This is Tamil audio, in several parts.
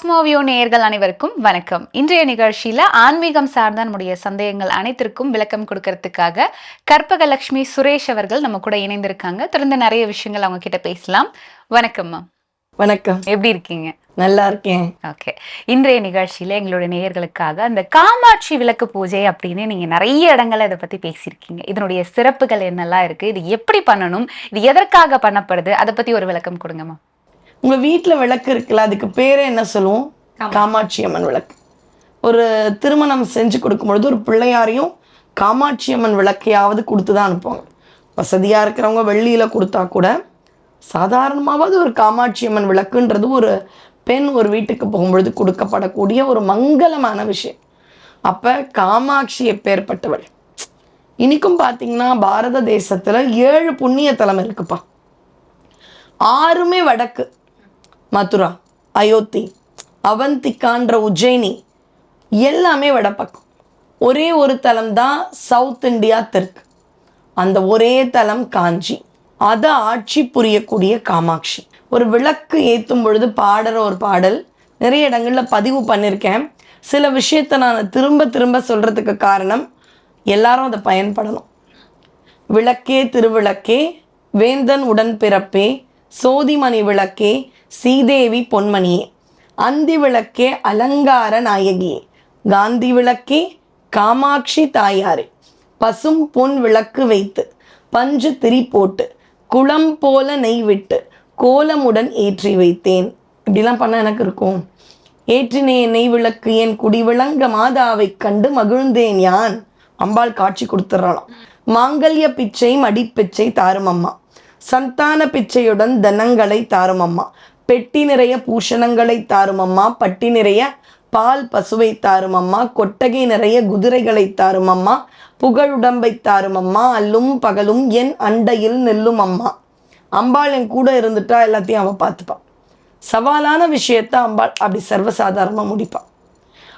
காஸ்மோவியோ நேயர்கள் அனைவருக்கும் வணக்கம். இன்றைய நிகழ்ச்சியில ஆன்மீகம் சார்ந்த நம்முடைய சந்தேகங்கள் அனைத்திற்கும் விளக்கம் கொடுக்கறதுக்காக கற்பகலட்சுமி சுரேஷ் அவர்கள் நம்ம கூட இணைந்திருக்காங்க. தொடர்ந்து நிறைய விஷயங்கள் அவங்க கிட்ட பேசலாம். வணக்கம் வணக்கம். எப்படி இருக்கீங்க? நல்லா இருக்கேன். ஓகே இன்றைய நிகழ்ச்சியில எங்களுடைய நேயர்களுக்காக அந்த காமாட்சி விளக்கு பூஜை அப்படின்னு நீங்க நிறைய இடங்கள்ல இதை பத்தி பேசியிருக்கீங்க. இதனுடைய சிறப்புகள் என்னெல்லாம் இருக்கு? இது எப்படி பண்ணணும்? இது எதற்காக பண்ணப்படுது? அதை பத்தி ஒரு விளக்கம் கொடுங்கம்மா உங்க வீட்ல விளக்கு இருக்குல்ல அதுக்கு பேரே என்ன சொல்லுவோம்? காமாட்சி. அம்மன் விளக்கு. ஒரு திருமணம் செஞ்சு கொடுக்கும் பொழுது ஒரு பிள்ளையாரையும் காமாட்சி அம்மன் விளக்கையாவது கொடுத்து தான் அனுப்புவாங்க. வசதியா இருக்கிறவங்க வெள்ளியில கொடுத்தா கூட சாதாரணமாவது ஒரு காமாட்சி அம்மன் விளக்குன்றது ஒரு பெண் ஒரு வீட்டுக்கு போகும்பொழுது கொடுக்கப்படக்கூடிய ஒரு மங்களமான விஷயம். அப்ப காமாட்சி எப்பேற்பட்டவள்? இன்னைக்கும் பார்த்தீங்கன்னா பாரத தேசத்துல ஏழு புண்ணிய தலம் இருக்குப்பா. ஆறுமே வடக்கு. மதுரா அயோத்தி அவந்திக்கான்ற உஜ்ஜயினி எல்லாமே வடப்பக்கம் ஒரே ஒரு தலம் தான் சவுத் இந்தியா தெற்கு. அந்த ஒரே தலம் காஞ்சி. அதை ஆட்சி புரியக்கூடிய காமாட்சி. ஒரு விளக்கு ஏற்றும் பொழுது பாடுற ஒரு பாடல். நிறைய இடங்களில் பதிவு பண்ணியிருக்கேன் சில விஷயத்தை நான் திரும்ப திரும்ப சொல்கிறதுக்கு காரணம் எல்லாரும் அதை பயன்படணும். விளக்கே திருவிளக்கே வேந்தன் உடன் பிறப்பே சோதிமணி விளக்கே சீதேவி பொன்மணியே அந்தி விளக்கே அலங்கார நாயகியே காந்தி விளக்கே காமாட்சி தாயாரே. பசும் பொன் விளக்கு வைத்து பஞ்சு திரி போட்டு குளம் போல நெய் விட்டு கோலமுடன் ஏற்றி வைத்தேன். இப்படிலாம் பண்ண எனக்கு இருக்கும். ஏற்றினே நெய் விளக்கு என் குடி விளங்க கண்டு மகிழ்ந்தேன் யான்? அம்பாள் காட்சி கொடுத்துட்றாளாம் மாங்கல்ய பிச்சை மடிப்பிச்சை தாரும் அம்மா. சந்தான பிச்சையுடன் தனங்களை தாரும் அம்மா. பெட்டி நிறைய பூஷணங்களை தாரும் அம்மா பட்டி நிறைய பால் பசுவை தாரும் அம்மா கொட்டகை நிறைய குதிரைகளை தாரும் அம்மா புகழுடம்பை தாரும் அம்மா அல்லும் பகலும் என் அண்டையில் நெல்லும் அம்மா. அம்பாள் என் கூட இருந்துட்டா எல்லாத்தையும் அவன் பார்த்துப்பா. சவாலான விஷயத்த அம்பாள் அப்படி சர்வசாதாரணமாக முடிப்பான்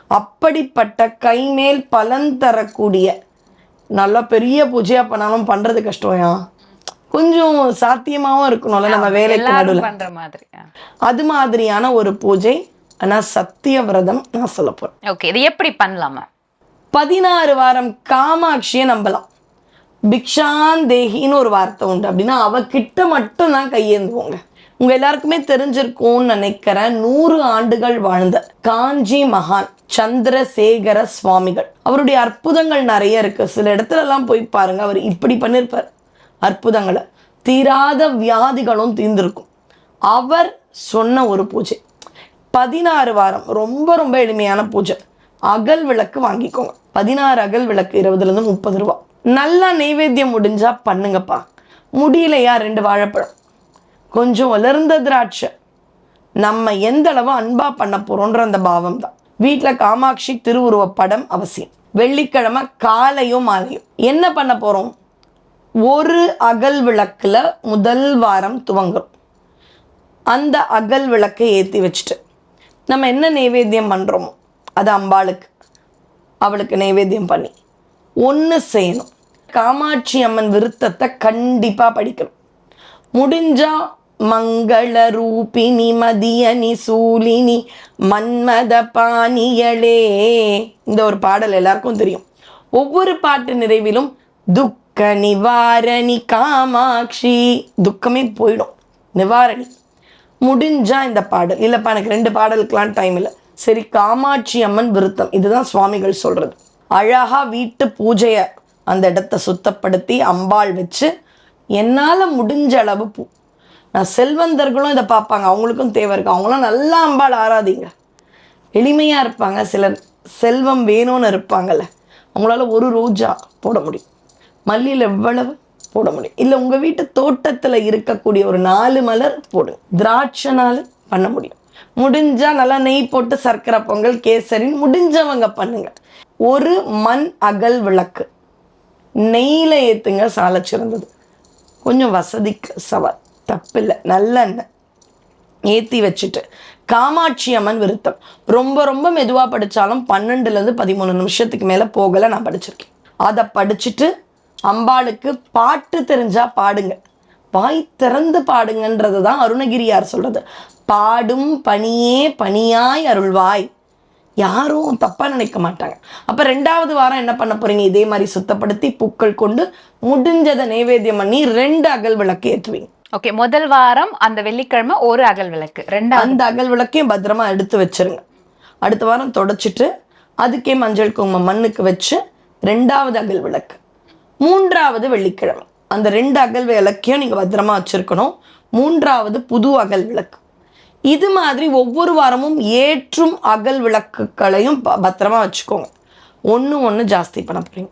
அப்படிப்பட்ட கைமேல் பலன் தரக்கூடிய நல்லா பெரிய பூஜையாக பண்ணாலும் பண்ணுறது கஷ்டம்யா கொஞ்சம் சாத்தியமாவும் இருக்கணும்ல நம்ம வேலைக்கு நடுவில். பண்ற மாதிரி அது மாதிரியான ஒரு பூஜை ஆனா சத்திய விரதம் நான் சொல்ல போறேன். ஓகே இது எப்படி பண்ணலாமா? பதினாறு வாரம் காமாட்சியை நம்பலாம். பிக்ஷான் தேகின்னு ஒரு வார்த்தை உண்டு. அப்படின்னா அவகிட்ட மட்டும் தான் கையேந்துவோங்க. உங்க எல்லாருக்குமே தெரிஞ்சிருக்கும்னு நினைக்கிறேன் நூறு ஆண்டுகள் வாழ்ந்த காஞ்சி மகான் சந்திரசேகர சுவாமிகள். அவருடைய அற்புதங்கள் நிறைய இருக்கு. சில இடத்துல எல்லாம் போய் பாருங்க அவர் இப்படி பண்ணியிருப்பார் அற்புதங்களை தீராத வியாதிகளும் தீர்ந்திருக்கும். அவர் சொன்ன ஒரு பூஜை. பதினாறு வாரம் ரொம்ப ரொம்ப எளிமையான பூஜை. அகல் விளக்கு வாங்கிக்கோங்க. பதினாறு அகல் விளக்கு இருபதுலேருந்து முப்பது ரூபா. நல்லா நெய்வேத்தியம் முடிஞ்சா பண்ணுங்கப்பா. முடியலையா ரெண்டு வாழைப்பழம்? கொஞ்சம் வளர்ந்த திராட்சை. நம்ம எந்த அளவு அன்பா பண்ண போகிறோன்ற அந்த பாவம் தான். வீட்டில் காமாட்சி திருவுருவ படம் அவசியம். வெள்ளிக்கிழமை காலையும் மாலையும். என்ன பண்ண போகிறோம் ஒரு அகல் விளக்கில் முதல் வாரம் துவங்கும். அந்த அகல் விளக்கை ஏற்றி வச்சுட்டு நம்ம என்ன நைவேத்தியம் பண்ணுறோமோ அது அம்பாளுக்கு அவளுக்கு நைவேத்தியம் பண்ணி ஒன்று செய்யணும். காமாட்சி அம்மன் விருத்தத்தை கண்டிப்பாக படிக்கணும். முடிஞ்சா மங்கள ரூபிணி மதியனி சூலினி மன்மத பாணியலே இந்த ஒரு பாடல் எல்லாருக்கும் தெரியும். ஒவ்வொரு பாட்டு நிறைவிலும் துக் துக்க நிவாரணி காமாட்சி. துக்கமே போயிடும். நிவாரணி. முடிஞ்சா இந்த பாடல். இல்லைப்பா எனக்கு ரெண்டு பாடலுக்கெலாம் டைம் இல்லை. சரி காமாட்சி அம்மன் விருத்தம். இதுதான் சுவாமிகள் சொல்கிறது அழகாக வீட்டு பூஜையை அந்த இடத்த சுத்தப்படுத்தி அம்பாள் வச்சு என்னால் முடிஞ்ச அளவு பூ. நான் செல்வந்தர்களும் இதை பார்ப்பாங்க. அவங்களுக்கும் தேவை இருக்குது அவங்களாம் நல்லா அம்பாள் ஆராதிங்க. எளிமையாக இருப்பாங்க. சிலர் செல்வம் வேணும்னு இருப்பாங்கல்ல. அவங்களால ஒரு ரோஜா போட முடியும். மல்லியில் எவ்வளவு போட முடியும். இல்லை உங்கள் வீட்டு தோட்டத்தில் இருக்கக்கூடிய ஒரு நாலு மலர் போடுங்க. திராட்சைனால பண்ண முடியும். முடிஞ்சால் நல்லா நெய் போட்டு சர்க்கரை பொங்கல் கேசரின்னு முடிஞ்சவங்க பண்ணுங்க. ஒரு மண் அகல் விளக்கு. நெய்யில் ஏற்றுங்க சாலை சிறந்தது. கொஞ்சம் வசதிக்கு சவால். தப்பில்லை. நல்லெண்ணெய் ஏற்றி வச்சுட்டு. காமாட்சி அம்மன் விருத்தம். ரொம்ப ரொம்ப மெதுவாக படித்தாலும் பன்னெண்டுலேருந்து பதிமூணு நிமிஷத்துக்கு மேலே போகலை நான் படிச்சிருக்கேன். அதை படிச்சுட்டு அம்பாளுக்கு பாட்டு தெரிஞ்சா பாடுங்க. வாய் திறந்து பாடுங்கன்றது தான் அருணகிரியார் சொல்றது. பாடும் பணியே பணியாய் அருள்வாய். யாரும் தப்பா நினைக்க மாட்டாங்க. அப்ப ரெண்டாவது வாரம் என்ன பண்ண போறீங்க? இதே மாதிரி சுத்தப்படுத்தி பூக்கள் கொண்டு முடிஞ்சதை நைவேத்தியம் பண்ணி ரெண்டு அகல் விளக்கு ஏற்றுவீங்க. ஓகே முதல் வாரம் அந்த வெள்ளிக்கிழமை ஒரு அகல் விளக்கு. ரெண்டாவது அந்த அகல் விளக்கையும் பத்திரமா எடுத்து வச்சிருங்க. அடுத்த வாரம் தொடச்சிட்டு அதுக்கே மஞ்சள் குங்குமம் மண்ணுக்கு வச்சு ரெண்டாவது அகல் விளக்கு. மூன்றாவது வெள்ளிக்கிழமை. அந்த ரெண்டு அகல் விளக்கையும் நீங்கள் பத்திரமா வச்சுருக்கணும். மூன்றாவது புது அகல் விளக்கு. இது மாதிரி ஒவ்வொரு வாரமும் ஏற்றும் அகல் விளக்குகளையும் ப- பத்திரமா வச்சுக்கோங்க. ஒன்று ஒன்று ஜாஸ்தி பண்ண போறீங்க.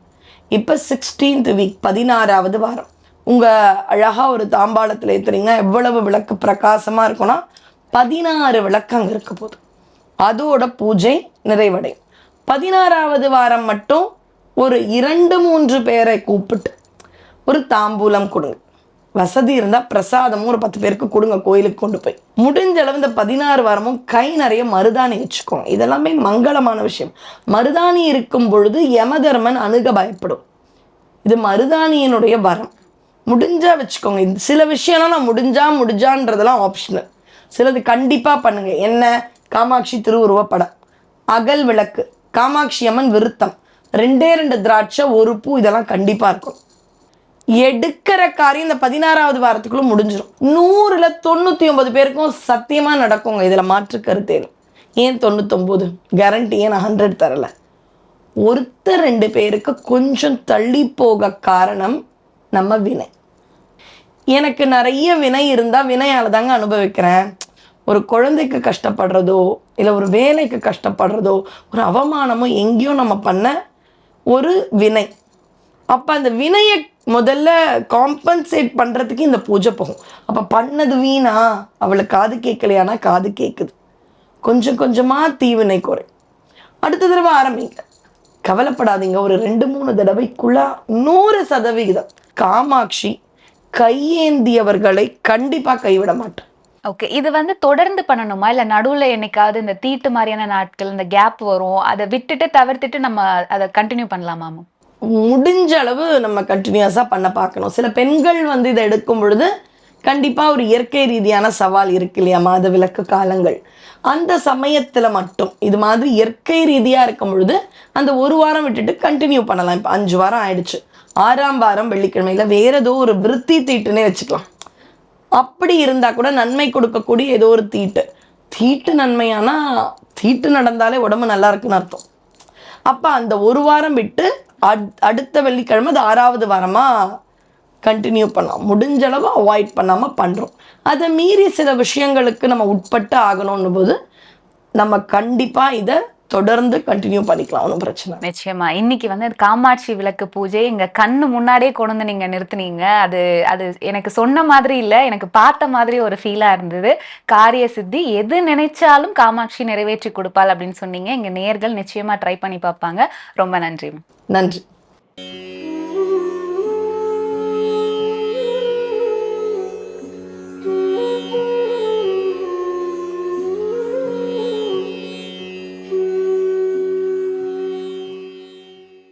இப்போ சிக்ஸ்டீன்த் வீக் பதினாறாவது வாரம். உங்கள் அழகாக ஒரு தாம்பாளத்தில் ஏற்றுறீங்கன்னா எவ்வளவு விளக்கு பிரகாசமாக இருக்கும்னா பதினாறு விளக்கு அங்கே இருக்க போகுது. அதோட பூஜை நிறைவடையும். பதினாறாவது வாரம் மட்டும் ஒரு இரண்டு மூன்று பேரை கூப்பிட்டு ஒரு தாம்பூலம் கொடுங்க. வசதி இருந்தால் பிரசாதமும் ஒரு பத்து பேருக்கு கொடுங்க கோயிலுக்கு கொண்டு போய். முடிஞ்ச அளவு இந்த பதினாறு வாரமும் கை நிறைய மருதாணி வச்சுக்கோங்க. இதெல்லாமே மங்களமான விஷயம். மருதாணி இருக்கும் பொழுது யமதர்மன் அணுக பயப்படும். இது மருதாணியினுடைய வரம். முடிஞ்சா வச்சுக்கோங்க. இந்த சில விஷயம்லாம் நான் முடிஞ்சா முடிஞ்சான்றதெல்லாம் ஆப்ஷனல் சிலது கண்டிப்பாக பண்ணுங்க. என்ன? காமாட்சி திருவுருவப்படம். அகல் விளக்கு. காமாட்சி அம்மன் விருத்தம். ரெண்டே ரெண்டு திராட்சை ஒரு பூ இதெல்லாம் கண்டிப்பாக இருக்கும். எடுக்கிற காரியம் இந்த பதினாறாவது வாரத்துக்குள்ளே முடிஞ்சிடும் நூறில் தொண்ணூற்றி ஒன்பது பேருக்கும் சத்தியமாக நடக்குங்க இதில் மாற்று கருத்தே ஏன் தொண்ணூத்தொம்பது கேரண்டி ஏன் நான் ஹண்ட்ரட் தரல? ஒருத்தர் ரெண்டு பேருக்கு கொஞ்சம் தள்ளி போக காரணம் நம்ம வினை. எனக்கு நிறைய வினை இருந்தால் வினையால் தாங்க அனுபவிக்கிறேன். ஒரு குழந்தைக்கு கஷ்டப்படுறதோ இல்லை ஒரு வேலைக்கு கஷ்டப்படுறதோ ஒரு அவமானமோ எங்கேயோ நம்ம பண்ண ஒரு வினை. அப்போ அந்த வினையை முதல்ல காம்பன்சேட் பண்ணுறதுக்கு இந்த பூஜை போகும். அப்போ பண்ணது வீணா? அவளை காது கேட்கலையானா? காது கேட்குது. கொஞ்சம் கொஞ்சமாக தீவினை குறை. அடுத்த தடவை ஆரம்பிங்க. கவலைப்படாதீங்க. ஒரு ரெண்டு மூணு தடவைக்குள்ள நூறு சதவிகிதம் காமாட்சி கையேந்தியவர்களை கண்டிப்பாக கைவிட மாட்டேன் ஓகே இது வந்து தொடர்ந்து பண்ணணுமா? இல்ல நடுவுல என்னைக்காவது இந்த தீட்டு மாதிரியான நாட்கள் இந்த கேப் வரும் அதை விட்டுட்டு தவிர்த்துட்டு நம்ம அதை கண்டினியூ பண்ணலாமா முடிஞ்ச அளவு நம்ம கண்டினியூஸாக பண்ண பார்க்கணும். சில பெண்கள் வந்து இதை எடுக்கும் பொழுது கண்டிப்பாக ஒரு இயற்கை ரீதியான சவால் இருக்கு இல்லையா மாத விளக்கு காலங்கள். அந்த சமயத்தில் மட்டும் இது மாதிரி இயற்கை ரீதியாக இருக்கும் பொழுது அந்த ஒரு வாரம் விட்டுட்டு கண்டினியூ பண்ணலாம். இப்போ அஞ்சு வாரம் ஆயிடுச்சு. ஆறாம் வாரம் வெள்ளிக்கிழமையில வேற ஏதோ ஒரு விருத்தி தீட்டுன்னே வச்சுக்கலாம். அப்படி இருந்தால் கூட நன்மை கொடுக்கக்கூடிய ஏதோ ஒரு தீட்டு. தீட்டு நன்மையானா தீட்டு நடந்தாலே உடம்பு நல்லா இருக்குன்னு அர்த்தம். அப்போ அந்த ஒரு வாரம் விட்டு அட்- அடுத்த வெள்ளிக்கிழமை அது ஆறாவது வாரமாக கண்டினியூ பண்ணலாம். முடிஞ்ச அளவு அவாய்ட் பண்ணாமல் பண்ணுறோம் அதை மீறி சில விஷயங்களுக்கு நம்ம உட்பட்டு ஆகணும்னு போது நம்ம கண்டிப்பாக இதை தொடர்ந்து கண்டினியூ பண்ணிக்கலாம் ஒன்றும் பிரச்சனை. நிச்சயமா. இன்னைக்கு வந்து அது காமாட்சி விளக்கு பூஜை எங்க கண்ணு முன்னாடியே கொண்டு வந்து நீங்க நிறுத்துனீங்க. அது அது எனக்கு சொன்ன மாதிரி இல்ல எனக்கு பார்த்த மாதிரி ஒரு ஃபீலா இருந்தது. காரிய சித்தி எது நினைச்சாலும் காமாட்சி நிறைவேற்றி கொடுப்பாள் அப்படின்னு சொன்னீங்க. எங்க நேர்கள் நிச்சயமா ட்ரை பண்ணி பார்ப்பாங்க. ரொம்ப நன்றி. நன்றி.